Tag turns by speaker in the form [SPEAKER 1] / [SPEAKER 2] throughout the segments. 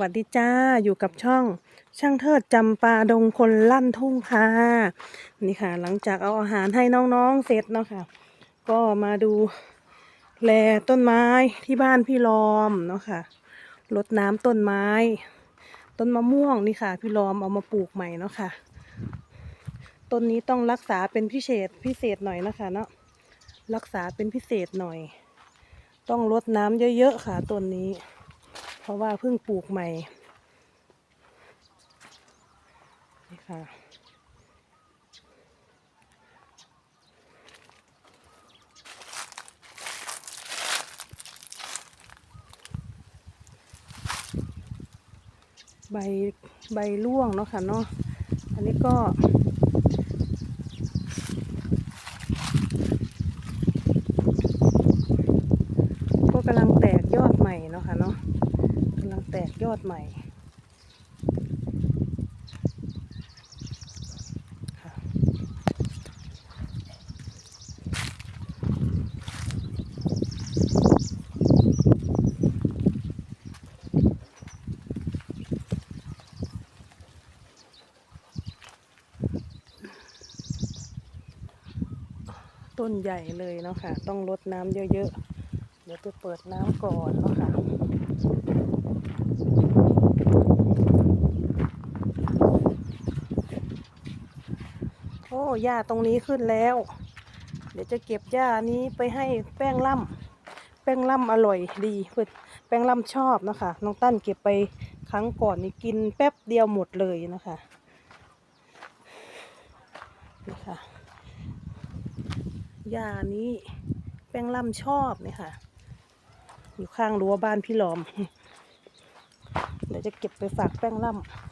[SPEAKER 1] วัสดีจ้าอยู่กับช่อง ช่างเทิดจำปาดงคนลั่นทุ่งค่ะนี่ค่ะ หลังจากเอาอาหารให้น้องๆเสร็จเนาะค่ะ ก็มาดูแลต้นไม้ที่บ้านพี่ลอมเนาะค่ะรดน้ำต้นไม้ ต้นมะม่วงนี่ค่ะ พี่ลอมเอามาปลูกใหม่เนาะค่ะต้นนี้ต้องรักษาเป็นพิเศษพิเศษหน่อยนะคะเนาะรักษาเป็นพิเศษหน่อย ต้องรดน้ำเยอะๆค่ะต้นนี้ เพราะว่าเพิ่งปลูกใหม่นี่ค่ะใบใบร่วงเนาะค่ะเนาะ อันนี้ก็ ก็กำลังแตกยอดใหม่เนาะค่ะเนาะกำลังแตก ยอดใหม่ต้นใหญ่เลยเนาะค่ะ ต้องรดน้ำเยอะๆ เดี๋ยวไปเปิดน้ำก่อนเนาะค่ะ โอ้หญ้าตรงนี้ขึ้นแล้ว เดี๋ยวจะเก็บหญ้านี้ไปให้แป้งล่ำแป้งล่ำอร่อยดีเพื่อแป้งล่ำชอบนะคะ น้องตั้นเก็บไปครั้งก่อนนี่กินแป๊บเดียวหมดเลยนะคะนี่ค่ะหญ้านี้แป้งล่ำชอบเนี่ยค่ะ อยู่ข้างรั้วบ้านพี่หลอม เดี๋ยวจะเก็บไปฝากแป้งล่ำ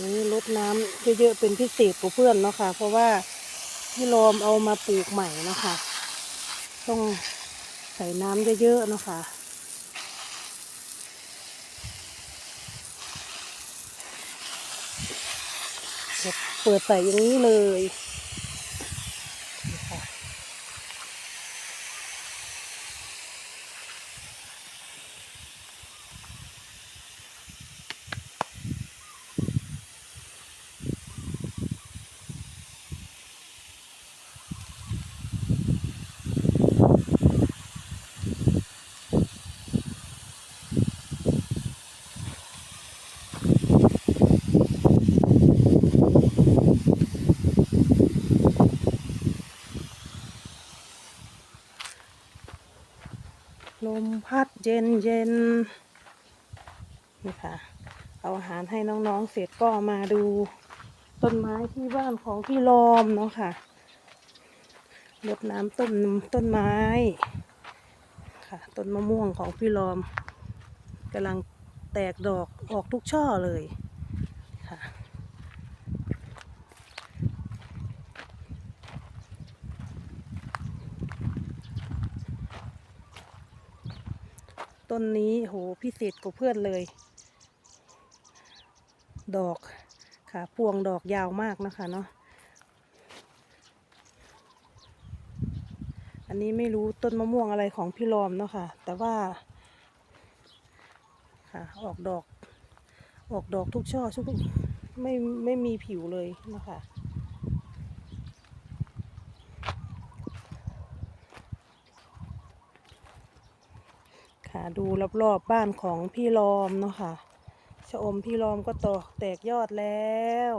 [SPEAKER 1] นี่ลดน้ำเยอะๆเป็นพิเศษกว่าเพื่อนเนาะค่ะ เพราะว่า พี่โรมเอามาปลูกใหม่นะคะ ต้องใส่น้ำเยอะๆนะคะเดี๋ยวเปิดใส่อย่างนี้เลย ลมพัดเย็นเย็นนี่ค่ะ เอาอาหารให้น้องๆเสร็จก็มาดูต้นไม้ที่บ้านของพี่ลอมเนาะค่ะรดน้ำต้นต้นไม้ค่ะ ต้นมะม่วงของพี่ลอมกำลังแตกดอกออกทุกช่อเลย ต้นนี้โหพิเศษกว่าเพื่อนเลย ดอกค่ะพวงดอกยาวมากนะคะเนาะอันนี้ไม่รู้ต้นมะม่วงอะไรของพี่ลอมเนาะค่ะ แต่ว่าค่ะออกดอก ออกดอกทุกช่อทุกไม่ไม่มีผิวเลยนะคะ ค่ะ ดูรอบๆบ้านของพี่ลอมเนาะค่ะชะอมพี่ลอมก็ตอกแตกยอดแล้ว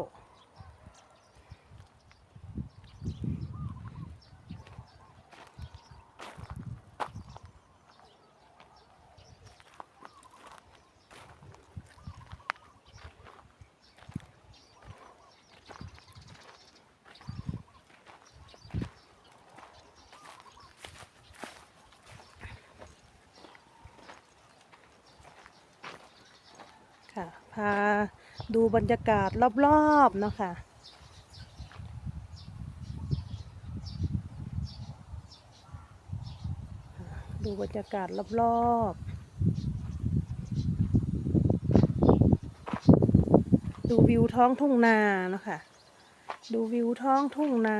[SPEAKER 1] พาดูบรรยากาศรอบๆเนาะคะ่ะ ดูบรรยากาศรอบๆ ดูวิวท้องทุ่งนาเนาะคะ่ะ ดูวิวท้องทุ่งนา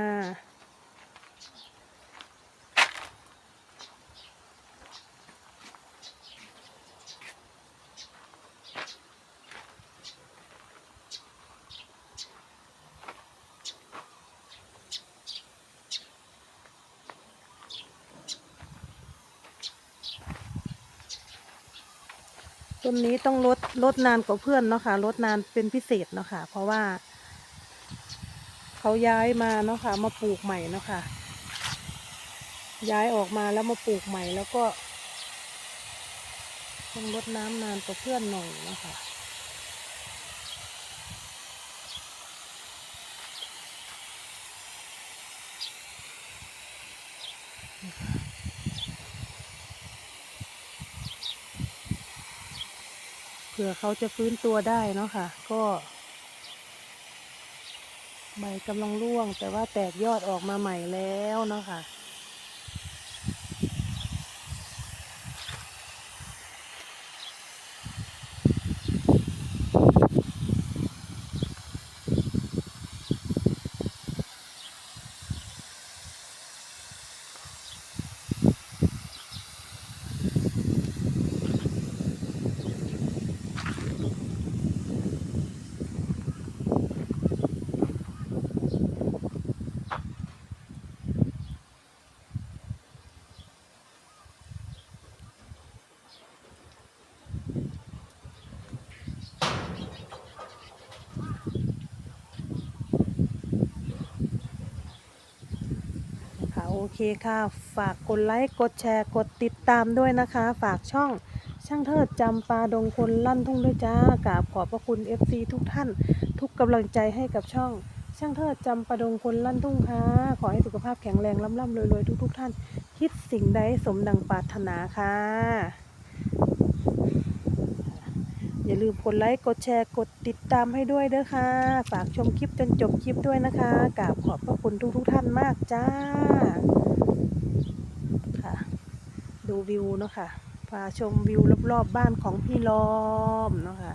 [SPEAKER 1] ต้นนี้ต้องลดลดนานกว่าเพื่อนเนาะค่ะลดนานเป็นพิเศษเนาะค่ะ เพราะว่า เขาย้ายมาเนาะค่ะ มาปลูกใหม่เนาะค่ะ ย้ายออกมาแล้วมาปลูกใหม่แล้วก็ต้องลดน้ำนานกว่าเพื่อนหน่อยเนาะคะ เผื่อเขาจะฟื้นตัวได้เนาะค่ะ ก็ ใบกำลังร่วง แต่ว่าแตกยอดออกมาใหม่แล้วเนาะค่ะ เคค่ะ ฝากกดไลค์ กดแชร์ กดติดตามด้วยนะคะ ฝากช่องช่างเทิดจำปาดงคนลั่นทุ่งด้วยจ้ากราบขอบพระคุณ FC ทุกท่าน ทุกกำลังใจให้กับช่อง ช่างเทิดจำปาดงคนลั่นทุ่งค่ะ ขอให้สุขภาพแข็งแรงร่ำล่ำรวยรวยทุก ๆ ท่าน คิดสิ่งใดสมดังปรารถนาค่ะ อย่าลืมกดไลค์กดแชร์กดติดตามให้ด้วยเด้อค่ะ ฝากชมคลิปจนจบคลิปด้วยนะคะกราบขอบพระคุณทุกทุกท่านมากจ้าค่ะ ดูวิวเนาะค่ะพาชมวิวรอบๆบ้านของพี่ล้อมเนาะค่ะ